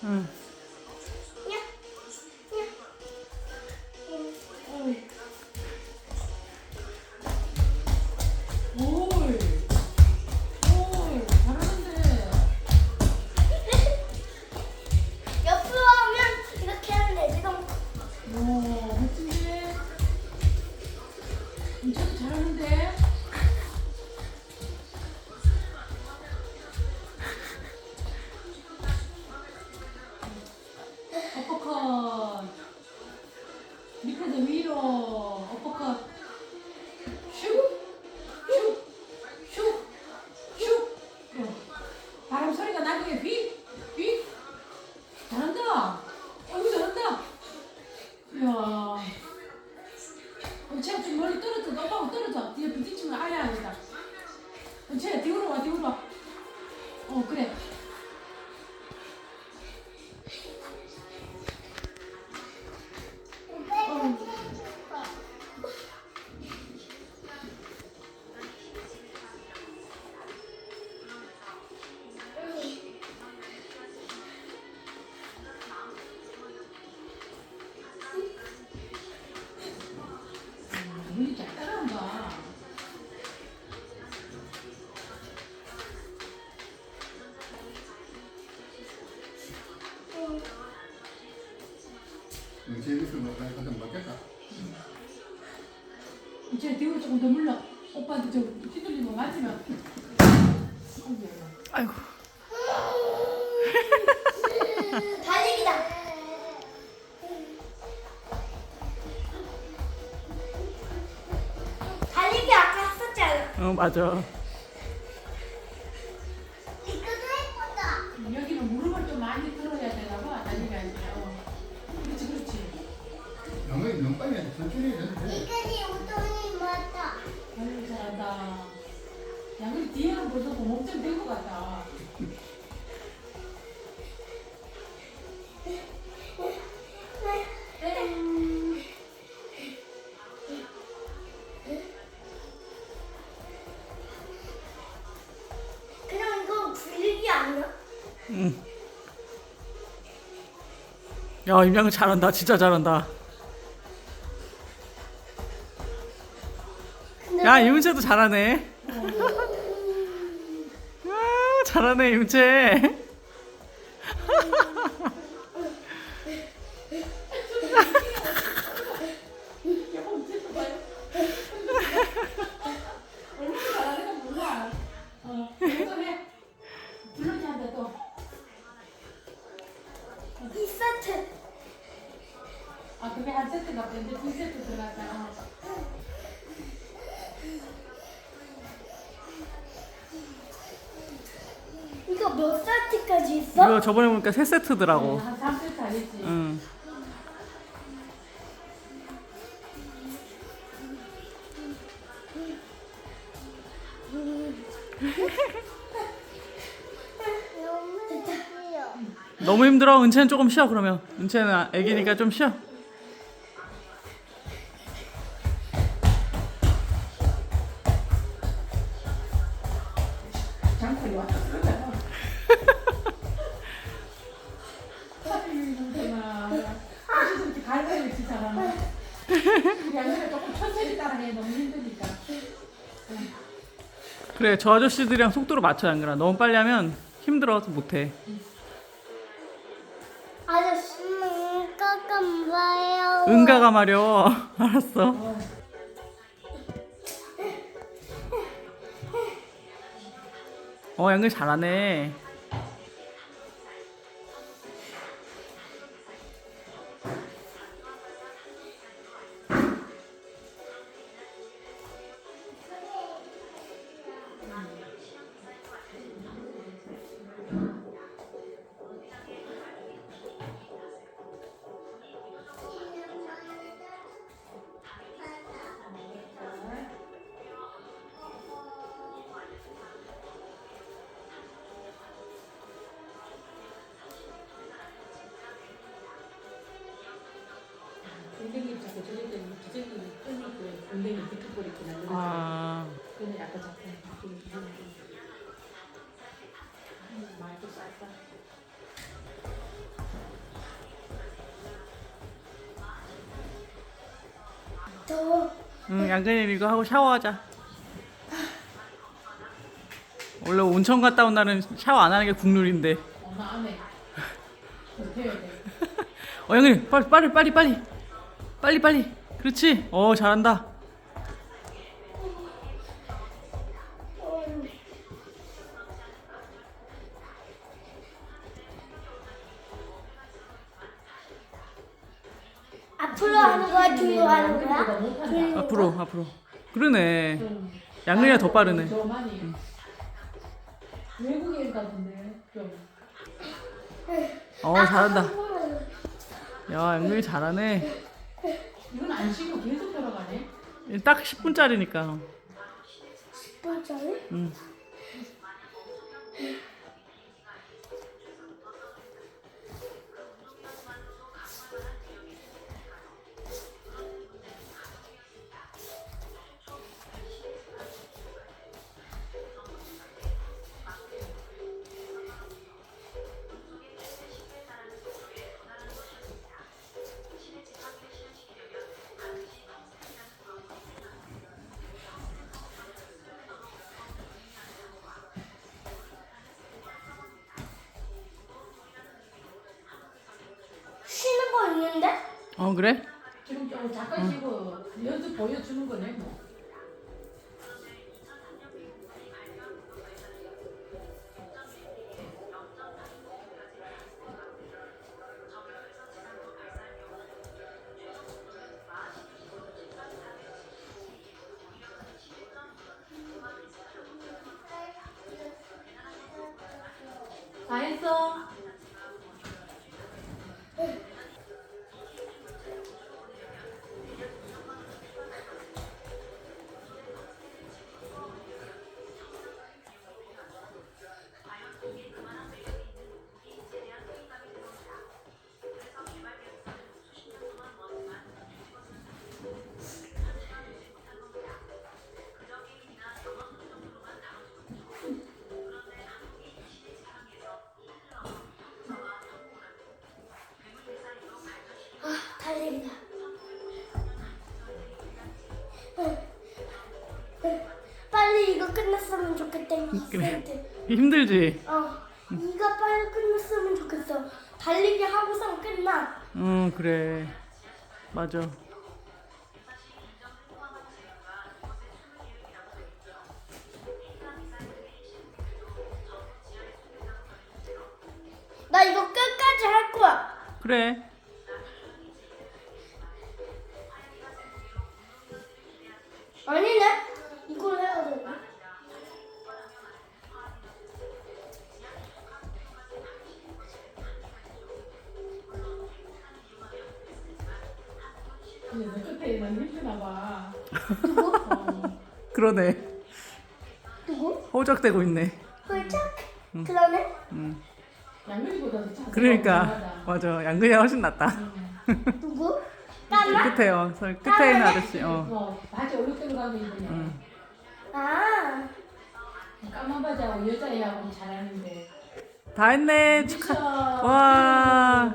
Hmm. Mi casa mio. 재밌어 먹다 가서 먹겠다. 은채야 뒤로 조금 더 물러 오빠한테 저거 맞으면 아이고. 달리기다. 달리기 아까 했었잖아. 어 맞아. 이거도 예쁘다. 여기는 무릎을 좀 많이 들어야 되나 봐 달리기. 어. 빨리 천천히 해도 돼. 이거지 우동이 맞다. 아유 잘한다 야 근데 뒤에는 벌써 목좀 된것 같다 땡 그냥 이거 불리기 아니야? 응. 야 임양은 잘한다. 진짜 잘한다. 야 이문채도 잘하네. 아, 잘하네 이문채. 몇 세트까지 있어? 이거 저번에 보니까 세 세트더라고. 한 3세트 아니지? 응. 너무 힘들어. 은채는 조금 쉬어 그러면. 은채는 애기니까 좀 쉬어. 왔다. 너무 힘드니까. 그래 저 아저씨들이랑 속도를 맞춰야 안 그래. 너무 빨리 하면 힘들어서 못해. 아저씨는 깎아 봐요. 은가가 마려. 알았어. 어. 어 양글 잘하네. 끊고 아 약간 좀. 더 응, 양근이 이거 하고 샤워하자. 원래 온천 갔다 온 날은 샤워 안 하는 게 국룰인데. 엄마 어떻게 해야 돼? 어, 양근이 빨리 빨리 빨리 빨리 빨리 빨리. 그렇지. 어 잘한다. 앞으로 하는 거야, 뒤로 하는 거야? 앞으로 앞으로. 그러네. 좀 양근이가 더 빠르네. 많이 외국인 같은데 좀 어 잘한다. 야 양명이 잘하네. 이건 안 쉬고 계속 걸어가네. 딱 10분짜리니까. 맞아요? 응. 있는데? 어 그래? 지금 좀 잠깐 쉬고 연습 보여주는 거네 뭐. 다 했어? 그래. 힘들지. 어, 이거 빨리 끝났으면 좋겠어. 달리기 하고선 끝나. 응 그래. 맞아. 나 이거 끝까지 할 거야. 그래. 아니네. 너무 힘드나 봐. 어. 그러네. 누구? 호적되고 있네. 홀짝? 그러네. 응. 양면이보다도 자세가 그러니까. 맞아. 양근이가 훨씬 낫다. 누구? 까마? 끝에요. 서 끝에 있는 아저씨. 어. 어, 바지 얼룩대로 가고. 응. 아, 까만 바지하고 여자애하고 잘하는데. 다 했네. 축하. 미션. 와